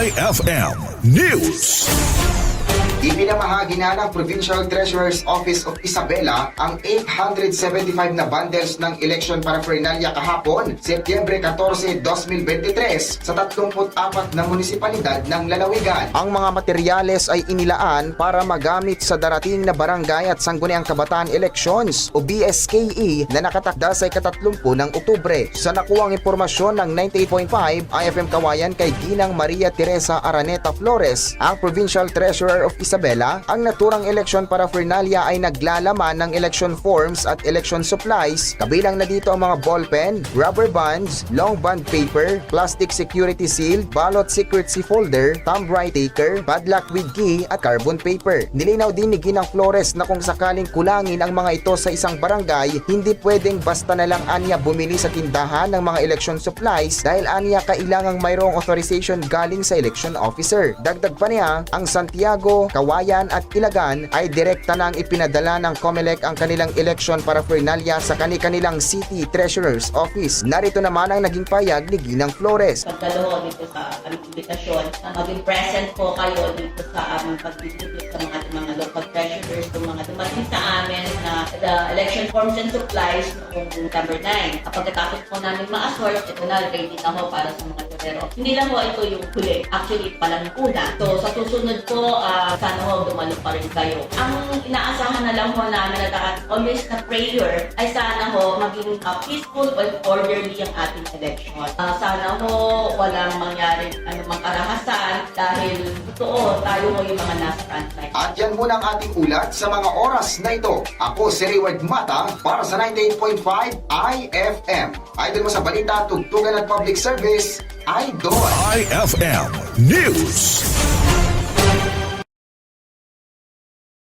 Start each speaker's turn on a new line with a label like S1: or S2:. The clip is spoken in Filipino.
S1: IFM News.
S2: Ipinamahagi na ng Provincial Treasurer's Office of Isabela ang 875 na bundles ng election paraphernalia kahapon, Setyembre 14, 2023 sa 34 na munisipalidad ng lalawigan. Ang mga materyales ay inilaan para magamit sa darating na barangay at sangguniang kabataan elections o BSKE na nakatakda sa ikatatlumput ng Oktubre. Sa nakuwang impormasyon ng 98.5 IFM Kawayan kay Ginang Maria Teresa Araneta Flores, ang Provincial Treasurer of Isabela, ang naturang election paraphernalia ay naglalaman ng election forms at election supplies, kabilang na dito ang mga ballpen, rubber bands, long band paper, plastic security seal, ballot secrecy folder, thumb right taker, padlock with key at carbon paper. Nilinaw din ni Ginang Flores na kung sakaling kulangin ang mga ito sa isang barangay, hindi pwedeng basta na lang anya bumili sa tindahan ng mga election supplies dahil anya kailangang mayroong authorization galing sa election officer. Dagdag pa niya, ang Santiago, Kawayan at Ilagan ay direkta nang ipinadala ng COMELEC ang kanilang election paraphernalia sa kani-kanilang City Treasurer's Office. Narito naman ang naging payag ni Ginang Flores.
S3: pagdalo dito sa aming invitasyon na maging present po kayo dito sa aming pag-distribute sa mga mga local treasurers, yung mga dumating sa amin na the election forms and supplies noong September 9. Kapag katapos po namin ma-assort, ito na, ready na ho para sa mga torero. Hindi lang ho ito yung huli. Actually, ito pala yung una. So, sa susunod po, ah, sana ho dumalo pa rin kayo. Ang inaasahan na lang ho namin at always na prayer ay sana ho maging ah, peaceful and orderly ang ating election. Ah, sana ho walang mangyari anumang karahasan dahil totoo tayo ho yung mga nasa frontline.
S2: At yan muna ang ating ulat sa mga oras na ito. Ako si Reward Mata para sa 98.5 IFM. Idol mo sa balita, tugtugan at public service, Idol.
S1: IFM News.